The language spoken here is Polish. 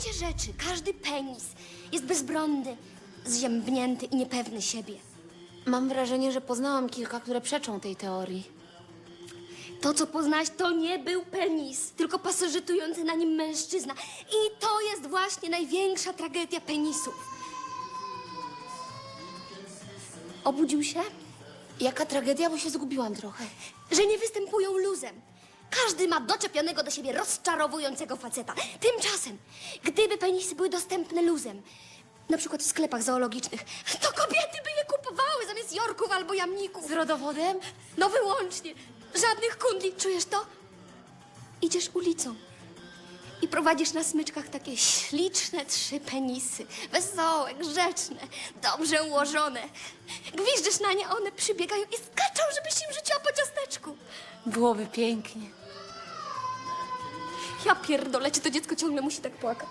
gruncie rzeczy każdy penis jest bezbronny, zziębnięty i niepewny siebie. Mam wrażenie, że poznałam kilka, które przeczą tej teorii. To, co poznałaś, to nie był penis, tylko pasożytujący na nim mężczyzna. I to jest właśnie największa tragedia penisów. Obudził się, Jaka tragedia, bo się zgubiłam trochę. że nie występują luzem. Każdy ma doczepionego do siebie rozczarowującego faceta. Tymczasem, gdyby penisy były dostępne luzem, na przykład w sklepach zoologicznych, to kobiety by je kupowały zamiast jorków albo jamników. Z rodowodem? No wyłącznie. Żadnych kundli. Czujesz to? Idziesz ulicą i prowadzisz na smyczkach takie śliczne trzy penisy. Wesołe, grzeczne, dobrze ułożone. Gwiżdżysz na nie, a one przybiegają i skaczą, żebyś im rzuciła po ciasteczku. Byłoby pięknie. Ja pierdolę, czy to dziecko ciągle musi tak płakać.